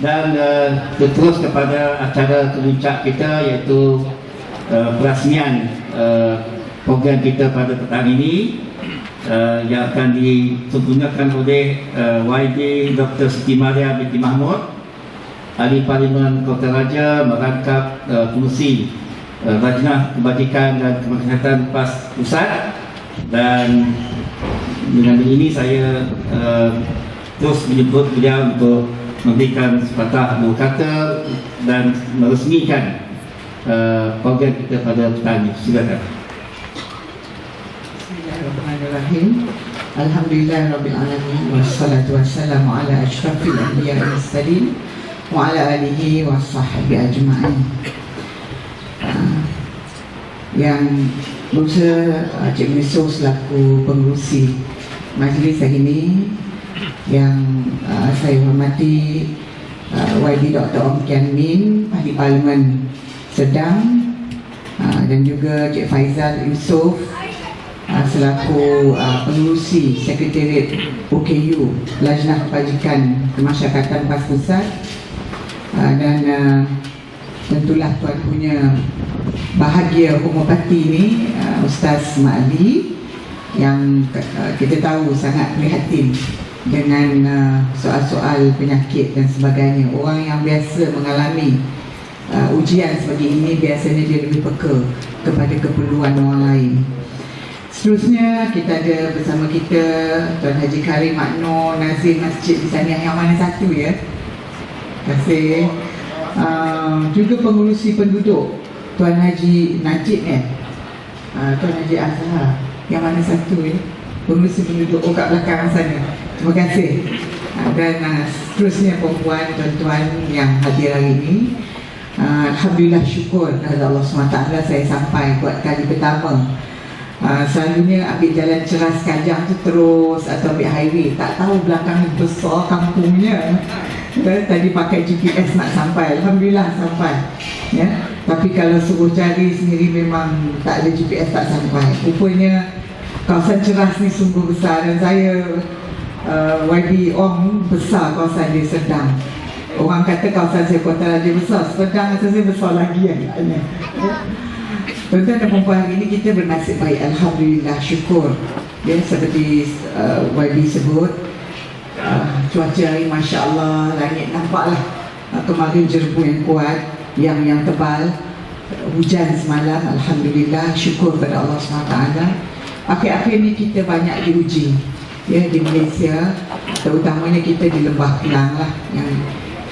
dan uh, terus kepada acara kemuncak kita iaitu uh, perasmian uh, program kita pada petang ini uh, yang akan disempurnakan oleh uh, YD Dr. Siti Maria binti Mahmud Ahli Parlimen Kota Raja merangkap uh, fungsi uh, Rajnah Kebajikan dan Kemakatan PAS Pusat dan dengan ini saya uh, terus menyebut beliau untuk memberikan sepatah dua kata dan meresmikan uh, program kita pada petang ini. Silakan. Bismillahirrahmanirrahim. Alhamdulillah Rabbil Alamin Wassalatu wassalamu ala ashrafil anbiya wa mursalin Wa ala alihi wa sahbihi ajma'in uh, Yang berusaha uh, Cik Miso selaku pengurusi majlis hari ini Yang uh, saya hormati uh, YB Dr. Om Kian Min Ahli Parlimen Sedang uh, Dan juga Cik Faizal Yusof uh, selaku uh, pengurusi Sekretariat OKU Lajnah Kebajikan Kemasyarakatan PAS Pusat uh, dan uh, tentulah tuan punya bahagia homopati ni uh, Ustaz Ma'ali yang uh, kita tahu sangat prihatin dengan uh, soal-soal penyakit dan sebagainya. Orang yang biasa mengalami uh, ujian seperti ini biasanya dia lebih peka kepada keperluan orang lain. Seterusnya kita ada bersama kita Tuan Haji Karim Makno Nazir Masjid di sana yang mana satu ya. Terima kasih. Uh, Juga pengurusi penduduk Tuan Haji Najib eh. Uh, Tuan Haji Azhar Yang mana satu ya. Pengurusi penduduk Oh kat belakang sana Terima kasih. Uh, Dan uh, seterusnya perempuan tuan-tuan yang hadir hari ini. Uh, Alhamdulillah syukur kepada Allah SWT Saya sampai buat kali pertama. Uh, selalunya ambil jalan ceras kajang tu terus atau ambil highway. Tak tahu belakang besar kampungnya. Ya, tadi pakai GPS nak sampai. Alhamdulillah sampai. Ya. tapi kalau suruh cari sendiri memang tak ada GPS tak sampai. Rupanya kawasan ceras ni sungguh besar dan saya uh, YB Ong besar kawasan dia sedang. Orang kata kawasan saya kota raja besar. Sedang saya besar lagi ya. Tuan-tuan dan perempuan hari ini kita bernasib baik. Alhamdulillah syukur. Ya, Seperti uh, YB sebut uh, Cuaca hari Masya Allah Langit nampaklah uh, Kemarin jerbu yang kuat Yang yang tebal. Hujan semalam Alhamdulillah syukur kepada Allah SWT Akhir-akhir ini kita banyak diuji ya, Di Malaysia Terutamanya kita di Lembah Kelang lah yang,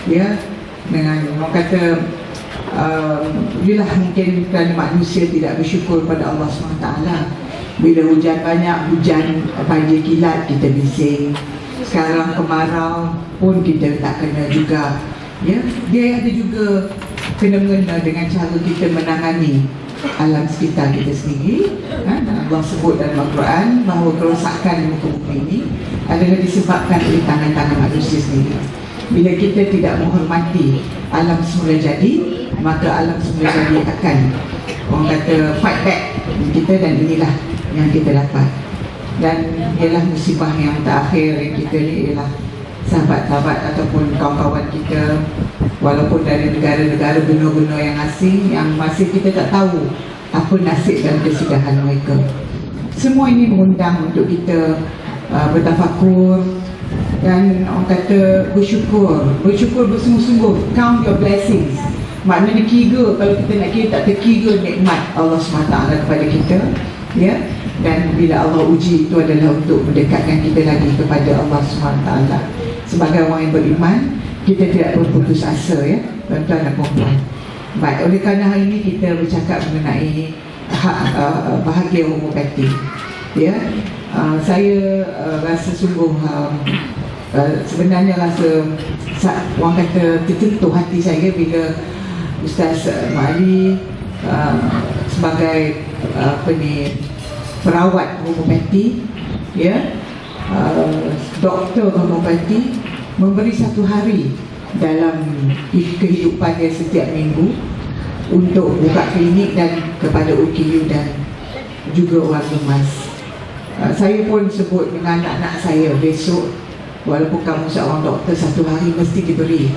Ya dengan orang kata um, Yalah mungkin kerana manusia tidak bersyukur pada Allah SWT. Bila hujan banyak, hujan banjir kilat kita bising. Sekarang kemarau pun kita tak kena juga. Ya Dia ada juga kena-mengena dengan cara kita menangani alam sekitar kita sendiri. Ha? Allah sebut dalam Al-Quran bahawa kerosakan di muka bumi ini adalah disebabkan oleh tangan-tangan manusia sendiri. Bila kita tidak menghormati alam semula jadi maka alam semula jadi akan orang kata fight back kita dan inilah yang kita dapat. Dan ialah musibah yang terakhir yang kita ni ialah sahabat-sahabat ataupun kawan-kawan kita walaupun dari negara-negara benua-benua yang asing yang masih kita tak tahu apa nasib dan kesudahan mereka? Semua ini mengundang untuk kita uh, bertafakur dan orang kata bersyukur. Bersyukur bersungguh-sungguh. Count your blessings. Maknanya kira kalau kita nak kira tak terkira nikmat Allah SWT kepada kita ya. Dan bila Allah uji itu adalah untuk mendekatkan kita lagi kepada Allah SWT sebagai orang yang beriman kita tidak berputus asa ya. Tuan-tuan dan puan baik oleh kerana hari ini kita bercakap mengenai hak uh, bahagia homopati ya? Uh, saya uh, rasa sungguh uh, uh, sebenarnya rasa orang kata tertentu hati saya bila Ustaz Mali uh, sebagai uh, apa ni perawat homopati ya? Uh, doktor homopati memberi satu hari dalam kehidupannya setiap minggu untuk buka klinik dan kepada UKU dan juga orang lemas. Uh, saya pun sebut dengan anak-anak saya besok walaupun kamu seorang doktor satu hari mesti diberi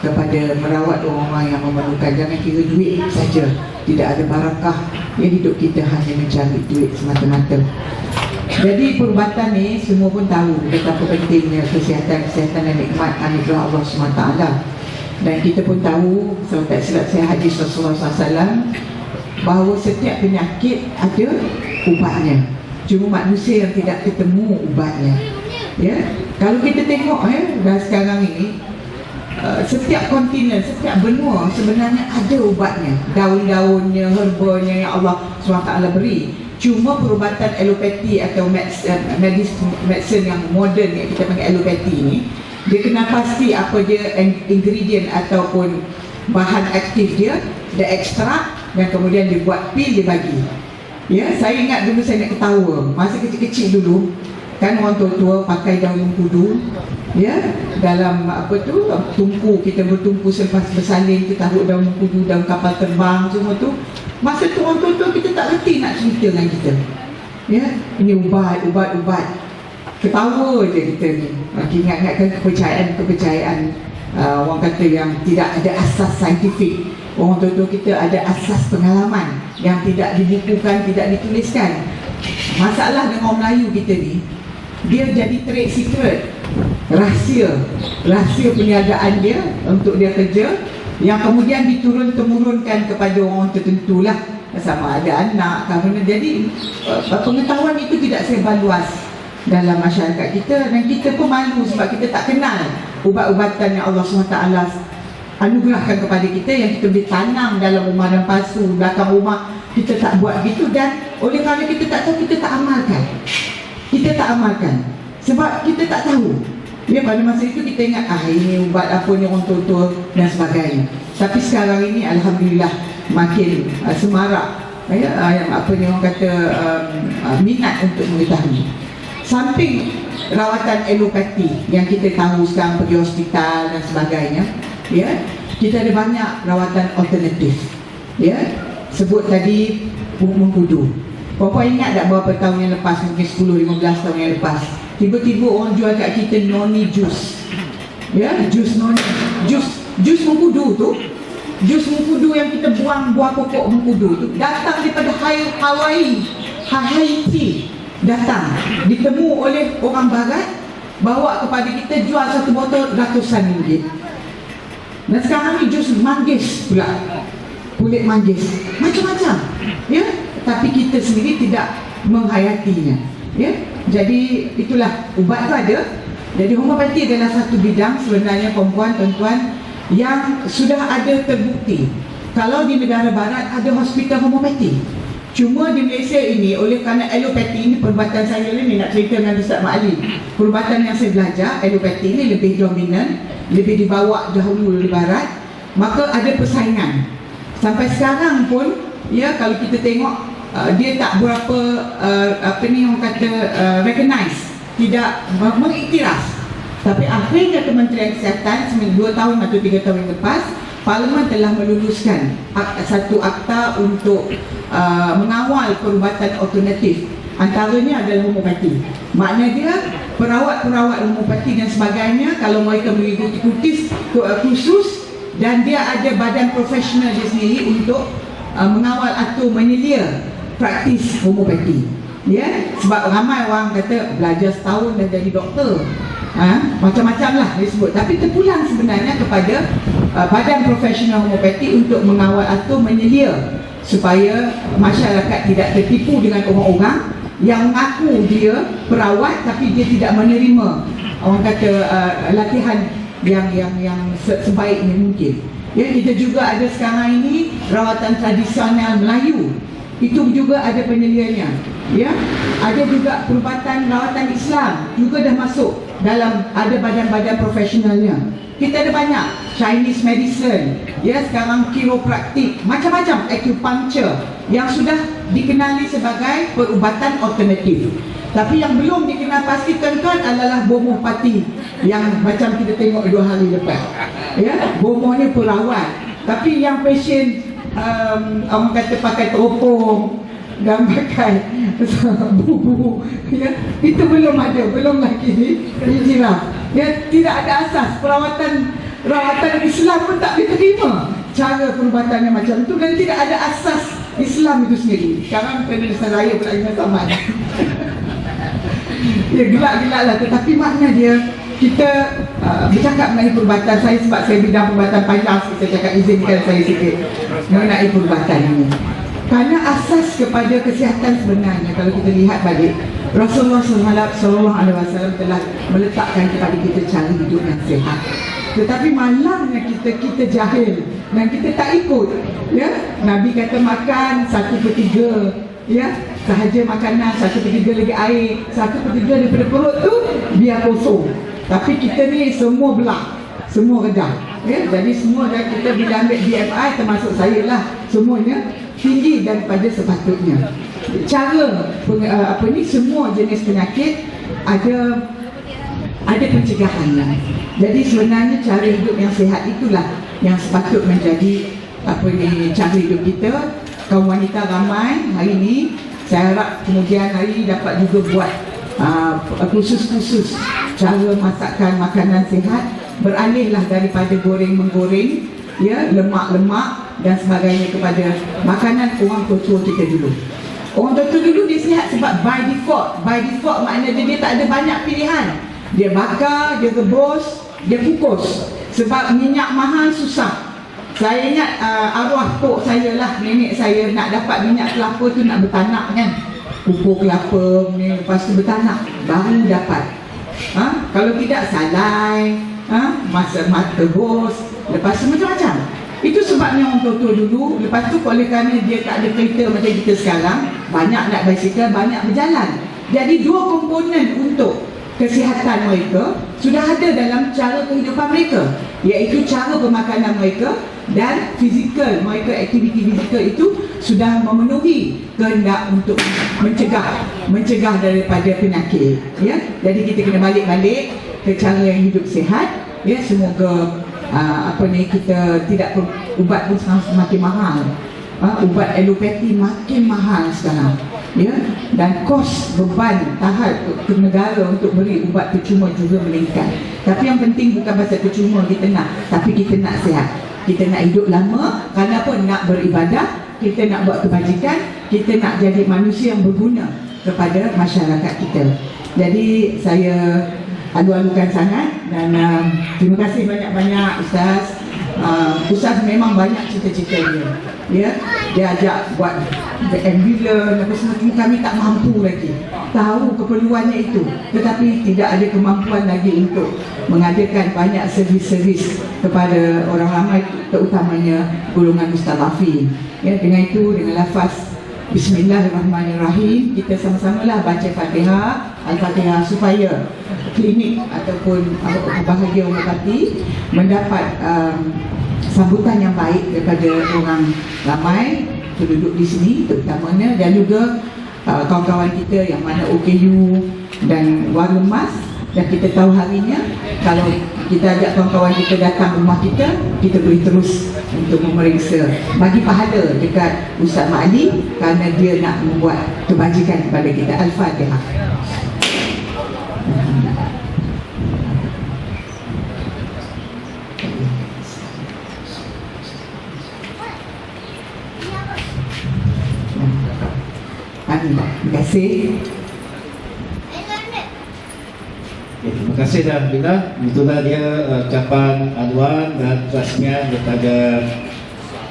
kepada merawat orang-orang yang memerlukan. Jangan kira duit saja. Tidak ada barakah yang hidup kita hanya mencari duit semata-mata jadi perubatan ni semua pun tahu betapa pentingnya kesihatan-kesihatan dan nikmat anugerah Allah SWT. Dan kita pun tahu kalau tak silap saya hadis Rasulullah SAW bahawa setiap penyakit ada ubatnya. Cuma manusia yang tidak ketemu ubatnya. Ya? Kalau kita tengok eh dah sekarang ini uh, setiap kontinen setiap benua sebenarnya ada ubatnya. Daun-daunnya herbanya yang Allah SWT beri cuma perubatan alopati atau medicine, medicine yang moden yang kita panggil alopati ni dia kena pasti apa dia in- ingredient ataupun bahan aktif dia dia ekstrak dan kemudian dibuat pil dia bagi. Ya saya ingat dulu saya nak ketawa. Masa kecil-kecil dulu kan orang tua-tua pakai daun mengkudu ya? Dalam apa tu tungku kita bertungku selepas bersalin kita taruh daun mengkudu daun kapal terbang semua tu. Masa tu orang tua-tua kita tak reti nak cerita dengan kita ya? Ini ubat ubat ubat. Ketawa je kita ni. Makin ingat-ingatkan kepercayaan-kepercayaan uh, orang kata yang tidak ada asas saintifik. Orang tua-tua kita ada asas pengalaman yang tidak dibukukan, tidak dituliskan. Masalah dengan orang Melayu kita ni dia jadi trade secret. Rahsia. Rahsia perniagaan dia untuk dia kerja. Yang kemudian diturun-temurunkan kepada orang tertentu lah. Sama ada anak kerana jadi uh, pengetahuan itu tidak sebar luas dalam masyarakat kita. Dan kita pun malu sebab kita tak kenal ubat-ubatan yang Allah SWT anugerahkan kepada kita yang kita boleh tanam dalam rumah dan pasu belakang rumah. Kita tak buat gitu dan oleh kerana kita tak tahu kita tak amalkan kita tak amalkan. Sebab kita tak tahu. Ya pada masa itu kita ingat ah ini ubat apa ni orang tua-tua dan sebagainya. Tapi sekarang ini Alhamdulillah makin uh, semarak. Ya, uh, yang apa ni orang kata um, uh, minat untuk mengetahui. Samping rawatan alopati yang kita tahu sekarang pergi hospital dan sebagainya ya kita ada banyak rawatan alternatif. Ya sebut tadi mengkudu Bapa ingat tak berapa tahun yang lepas? Mungkin 10 15 tahun yang lepas. Tiba-tiba orang jual kat kita noni jus. Ya jus noni. Jus jus mengkudu tu. Jus mengkudu yang kita buang buah pokok mengkudu tu. Datang daripada Hawaii. Haiti datang. Ditemu oleh orang barat. Bawa kepada kita jual satu botol ratusan ringgit. Dan sekarang ni jus manggis pula. Kulit manggis. Macam-macam. Ya tapi kita sendiri tidak menghayatinya. Ya? Jadi itulah ubat tu ada. Jadi homopati adalah satu bidang sebenarnya perempuan tuan-tuan yang sudah ada terbukti. Kalau di negara barat ada hospital homopati Cuma di Malaysia ini oleh kerana alopati ini perubatan saya ni nak cerita dengan Ustaz Mak Ali. Perubatan yang saya belajar alopati ini lebih dominan, lebih dibawa dahulu di barat, maka ada persaingan. Sampai sekarang pun ya kalau kita tengok uh, dia tak berapa uh, apa ni orang kata uh, recognize, tidak mengiktiraf. Tapi akhirnya Kementerian Kesihatan 2 tahun atau 3 tahun yang lepas Parlimen telah meluluskan satu akta untuk uh, mengawal perubatan alternatif. Antaranya adalah homopati makna dia perawat-perawat homopati dan sebagainya kalau mereka mengikuti kursus, kursus dan dia ada badan profesional dia sendiri untuk uh, mengawal atau menyelia praktis homopati ya? Sebab ramai orang kata belajar setahun dan jadi doktor. Ha? macam-macam lah disebut tapi terpulang sebenarnya kepada uh, badan profesional homopati untuk mengawal atau menyelia supaya masyarakat tidak tertipu dengan orang-orang yang mengaku dia perawat tapi dia tidak menerima. Orang kata uh, latihan yang yang yang se- sebaiknya mungkin. Ya kita juga ada sekarang ini rawatan tradisional Melayu itu juga ada penyeliannya ya. Ada juga perubatan rawatan Islam juga dah masuk dalam ada badan-badan profesionalnya. Kita ada banyak Chinese medicine ya. Sekarang kiropraktik macam-macam acupuncture yang sudah dikenali sebagai perubatan alternatif. Tapi yang belum dikenal pasti tuan-tuan adalah bomoh pati yang macam kita tengok dua hari lepas ya. Bomoh ni perawat tapi yang pasien um, orang kata pakai teropong dan pakai bubu ya itu belum ada belum lagi. Di hijrah ya tidak ada asas. Perawatan rawatan Islam pun tak diterima. Cara perubatan macam tu dan tidak ada asas Islam itu sendiri. Sekarang kena disaraya pula dengan zaman ya gelak-gelak lah. Tetapi makna dia kita uh, bercakap mengenai perubatan saya sebab saya bidang perubatan panjang saya cakap izinkan saya sikit mengenai perubatan ini. Kerana asas kepada kesihatan sebenarnya kalau kita lihat balik Rasulullah SAW telah meletakkan kepada kita cara hidup yang sihat tetapi malangnya kita kita jahil dan kita tak ikut ya? Nabi kata makan satu per tiga ya? Sahaja makanan satu per tiga lagi air satu per tiga daripada perut tu biar kosong tapi kita ni semua belah semua redah ya jadi semua dah kita bila ambil BMI termasuk saya lah semuanya tinggi daripada sepatutnya cara peng, uh, apa ni semua jenis penyakit ada ada pencegahannya. Jadi sebenarnya cara hidup yang sihat itulah yang sepatut menjadi apa ni cara hidup kita. Kaum wanita ramai hari ini saya harap kemudian hari ini dapat juga buat uh, khusus-khusus cara masakan makanan sihat beralihlah daripada goreng menggoreng ya lemak-lemak dan sebagainya kepada makanan orang tua kita dulu. Orang tua dulu dia sihat sebab by default, by default maknanya dia tak ada banyak pilihan. Dia bakar, dia rebus, dia kukus. Sebab minyak mahal susah. Saya ingat uh, arwah tok saya lah, nenek saya nak dapat minyak kelapa tu nak bertanak kan. Kukur kelapa ni, lepas tu bertanak. Baru dapat. Ha? Kalau tidak salai, ha? masa mat rebus, lepas tu macam-macam. Itu sebabnya orang tua dulu, lepas tu oleh kerana dia tak ada kereta macam kita sekarang, banyak nak basikal, banyak berjalan. Jadi dua komponen untuk kesihatan mereka sudah ada dalam cara kehidupan mereka iaitu cara pemakanan mereka dan fizikal. Mereka aktiviti fizikal itu sudah memenuhi kehendak untuk mencegah mencegah daripada penyakit ya. Jadi kita kena balik-balik ke cara yang hidup sihat ya. Semoga uh, apa ni kita tidak ubat pun semakin mahal. Uh, ubat alopati makin mahal sekarang ya? Dan kos beban tahap ke negara untuk beri ubat percuma juga meningkat. Tapi yang penting bukan pasal percuma kita nak. Tapi kita nak sihat. Kita nak hidup lama kerana pun nak beribadah kita nak buat kebajikan kita nak jadi manusia yang berguna kepada masyarakat kita. Jadi saya alu-alukan sangat dan uh, terima kasih banyak-banyak Ustaz. Uh, Ustaz memang banyak cita-cita dia ya dia ajak buat ambulans apa semua. Kami tak mampu lagi. Tahu keperluannya itu. Tetapi tidak ada kemampuan lagi untuk mengadakan banyak servis-servis kepada orang ramai terutamanya golongan mustadafin ya dengan itu dengan lafaz Bismillahirrahmanirrahim Kita sama-samalah baca Fatihah Al-Fatihah supaya klinik ataupun bahagia umat mendapat um, sambutan yang baik daripada orang ramai penduduk di sini terutamanya dan juga uh, kawan-kawan kita yang mana OKU dan War Lemas dan kita tahu harinya kalau kita ajak kawan-kawan kita datang rumah kita kita boleh terus untuk memeriksa. Bagi pahala dekat Ustaz Ma'ali kerana dia nak membuat kebajikan kepada kita Al-Fatihah Terima kasih. Ya, terima kasih dah Bila. Itulah dia uh, ucapan aduan dan rasmian daripada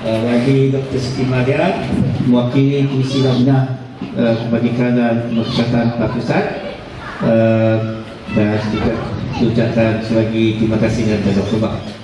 uh, Wali Dr. Siti Maria mewakili Komisi Labna uh, Kebajikan dan Masyarakat Pak Pusat uh, dan juga ucapkan selagi terima kasih dan terima kasih.